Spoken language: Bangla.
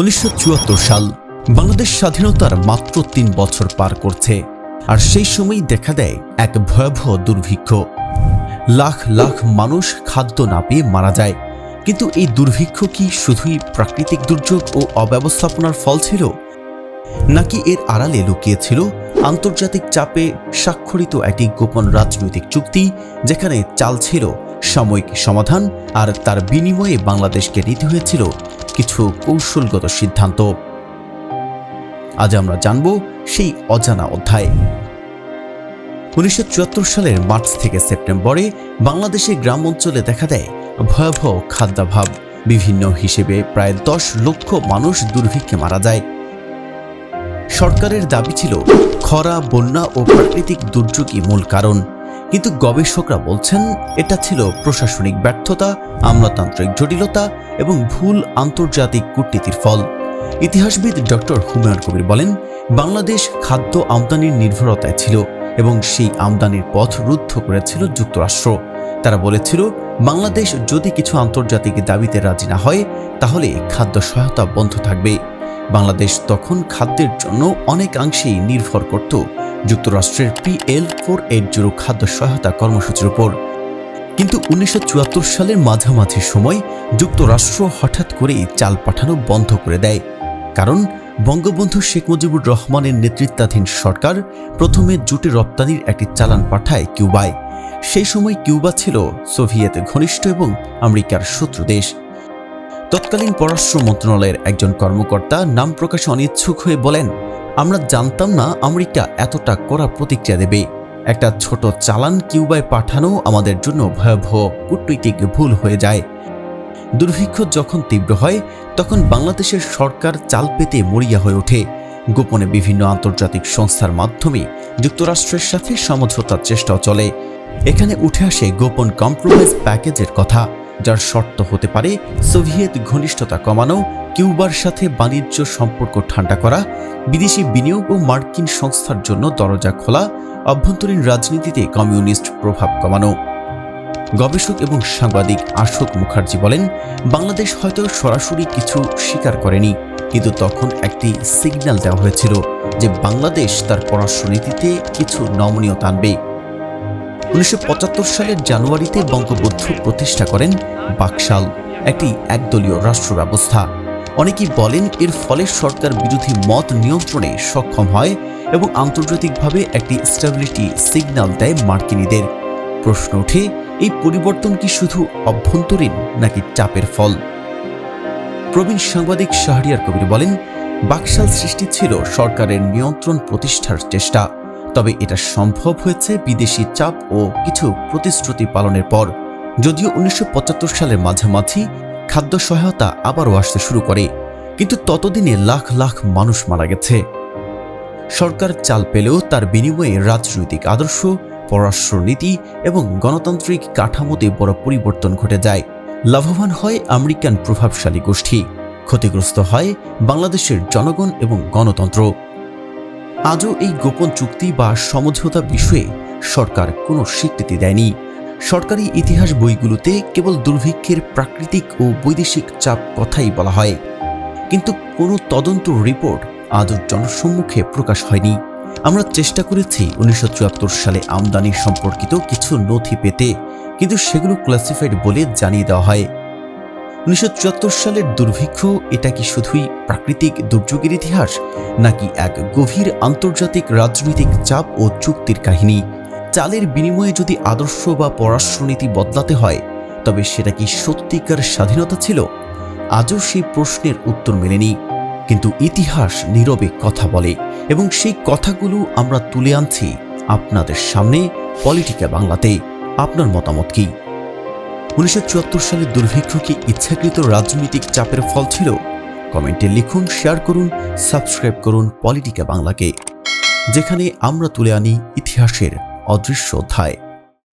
উনিশশো চুয়াত্তর সাল বাংলাদেশ স্বাধীনতার মাত্র তিন বছর পার করছে, আর সেই সময়ই দেখা দেয় এক ভয়াবহ দুর্ভিক্ষ। লাখ লাখ মানুষ খাদ্য না পেয়ে মারা যায়, কিন্তু এই দুর্ভিক্ষ কি শুধুই প্রাকৃতিক দুর্যোগ ও অব্যবস্থাপনার ফল ছিল? নাকি এর আড়ালে লুকিয়েছিল আন্তর্জাতিক চাপে স্বাক্ষরিত একটি গোপন রাজনৈতিক চুক্তি, যেখানে চাল ছিল সাময়িক সমাধান আর তার বিনিময়ে বাংলাদেশকে নিতে হয়েছিল কিছু কৌশলগত সিদ্ধান্ত। আজ আমরা জানব সেই অজানা অধ্যায়। উনিশশো চুয়াত্তর সালের মার্চ থেকে সেপ্টেম্বরে বাংলাদেশের গ্রাম অঞ্চলে দেখা দেয় ভয়াবহ খাদ্যাভাব। বিভিন্ন হিসেবে প্রায় দশ লক্ষ মানুষ দুর্ভিক্ষে মারা যায়। সরকারের দাবি ছিল, খরা, বন্যা ও প্রাকৃতিক দুর্যোগই মূল কারণ। কিন্তু গবেষকরা বলছেন, এটা ছিল প্রশাসনিক ব্যর্থতা, আমলাতান্ত্রিক জটিলতা এবং ভুল আন্তর্জাতিক কূটনীতির ফল। ইতিহাসবিদ ডক্টর হুমায়ুন কবির বলেন, বাংলাদেশ খাদ্য আমদানির নির্ভরতায় ছিল এবং সেই আমদানির পথ রুদ্ধ করেছিল যুক্তরাষ্ট্র। তারা বলেছিল, বাংলাদেশ যদি কিছু আন্তর্জাতিক দাবিতে রাজি না হয়, তাহলে খাদ্য সহায়তা বন্ধ থাকবে। বাংলাদেশ তখন খাদ্যের জন্য অনেকাংশেই নির্ভর করত যুক্তরাষ্ট্রের পিএল ফোর এইট জিরো খাদ্য সহায়তা কর্মসূচির উপর। কিন্তু উনিশশো চুয়াত্তর সালের মাঝামাঝি সময় যুক্তরাষ্ট্র হঠাৎ করেই চাল পাঠানো বন্ধ করে দেয়। কারণ বঙ্গবন্ধু শেখ মুজিবুর রহমানের নেতৃত্বাধীন সরকার প্রথমে জুটে রপ্তানির একটি চালান পাঠায় কিউবায়। সেই সময় কিউবা ছিল সোভিয়েত ঘনিষ্ঠ এবং আমেরিকার শত্রু দেশ। তৎকালীন পররাষ্ট্র মন্ত্রণালয়ের একজন কর্মকর্তা নাম প্রকাশে অনিচ্ছুক হয়ে বলেন আমরা জানতাম না আমেরিকা এতটা কড়া প্রতিক্রিয়া দেবে। একটা ছোট চালান কিউবায় পাঠানো আমাদের জন্য ভয়াবহ কূটনৈতিক ভুল হয়ে যায়। দুর্ভিক্ষ যখন তীব্র হয়, তখন বাংলাদেশের সরকার চাল পেতে মরিয়া হয়ে ওঠে। গোপনে বিভিন্ন আন্তর্জাতিক সংস্থার মাধ্যমে যুক্তরাষ্ট্রের সাথে সমঝোতার চেষ্টাও চলে। এখানে উঠে আসে গোপন কম্প্রোমাইজ প্যাকেজের কথা। যার শর্ত হতে পারে সোভিয়েত ঘনিষ্ঠতা কমানো, কিউবার সাথে বাণিজ্য সম্পর্ক ঠান্ডা করা, বিদেশি বিনিয়োগ ও মার্কিন সংস্থার জন্য দরজা খোলা, অভ্যন্তরীণ রাজনীতিতে কমিউনিস্ট প্রভাব কমানো। গবেষক এবং সাংবাদিক আশোক মুখার্জি বলেন, বাংলাদেশ হয়তো সরাসরি কিছু স্বীকার করেনি, কিন্তু তখন একটি সিগন্যাল দেওয়া হয়েছিল যে বাংলাদেশ তার পররাষ্ট্রনীতিতে কিছু নমনীয়তা আনবে। উনিশশো পঁচাত্তর সালের জানুয়ারিতে বঙ্গবন্ধু প্রতিষ্ঠা করেন বাকশাল, একটি একদলীয় রাষ্ট্র ব্যবস্থা অনেকেই বলেন এর ফলে সরকার বিরোধী মত নিয়ন্ত্রণে সক্ষম হয় এবং আন্তর্জাতিকভাবে একটি স্টেবিলিটি সিগন্যাল দেয় মার্কিনীদের। প্রশ্ন ওঠে, এই পরিবর্তন কি শুধু অভ্যন্তরীণ নাকি চাপের ফল? প্রবীণ সাংবাদিক শাহরিয়ার কবির বলেন, বাকশাল সৃষ্টি ছিল সরকারের নিয়ন্ত্রণ প্রতিষ্ঠার চেষ্টা। তবে এটা সম্ভব হয়েছে বিদেশি চাপ ও কিছু প্রতিশ্রুতি পালনের পর, যদিও উনিশশো পঁচাত্তর সালের মাঝামাঝি খাদ্য সহায়তা আবারও আসতে শুরু করে, কিন্তু ততদিনে লাখ লাখ মানুষ মারা গেছে। সরকার চাল পেলেও তার বিনিময়ে রাজনৈতিক আদর্শ পররাষ্ট্রনীতি এবং গণতান্ত্রিক কাঠামোতে বড় পরিবর্তন ঘটে যায়। লাভবান হয় আমেরিকান প্রভাবশালী গোষ্ঠী, ক্ষতিগ্রস্ত হয় বাংলাদেশের জনগণ এবং গণতন্ত্র। আজও এই গোপন চুক্তি বা সমঝোতা বিষয়ে সরকার কোনো স্বীকৃতি দেয়নি। সরকারি ইতিহাস বইগুলোতে কেবল দুর্ভিক্ষের প্রাকৃতিক ও বৈদেশিক চাপ কথাই বলা হয়। কিন্তু কোনো তদন্ত রিপোর্ট আজও জনসম্মুখে প্রকাশ হয়নি। আমরা চেষ্টা করেছি উনিশশো চুয়াত্তর সালে আমদানি সম্পর্কিত কিছু নথি পেতে, কিন্তু সেগুলো ক্লাসিফাইড বলে জানিয়ে দেওয়া হয়। উনিশশো চুয়াত্তর সালের দুর্ভিক্ষ, এটা কি শুধুই প্রাকৃতিক দুর্যোগের ইতিহাস, নাকি এক গভীর আন্তর্জাতিক রাজনৈতিক চাপ ও চুক্তির কাহিনী? চালের বিনিময়ে যদি আদর্শ বা পররাষ্ট্রনীতি বদলাতে হয়, তবে সেটা কি সত্যিকার স্বাধীনতা ছিল? আজও সেই প্রশ্নের উত্তর মেলেনি। কিন্তু ইতিহাস নীরবে কথা বলে, এবং সেই কথাগুলো আমরা তুলে আনছি আপনাদের সামনে, পলিটিকা বাংলাতে। আপনার মতামত কি? উনিশশো চুয়াত্তর সালে দুর্ভিক্ষ কি ইচ্ছাকৃত রাজনৈতিক চাপের ফল ছিল। কমেন্টে লিখুন, শেয়ার করুন, সাবস্ক্রাইব করুন পলিটিকা বাংলাকে, যেখানে আমরা তুলে আনি ইতিহাসের অদৃশ্য অধ্যায়।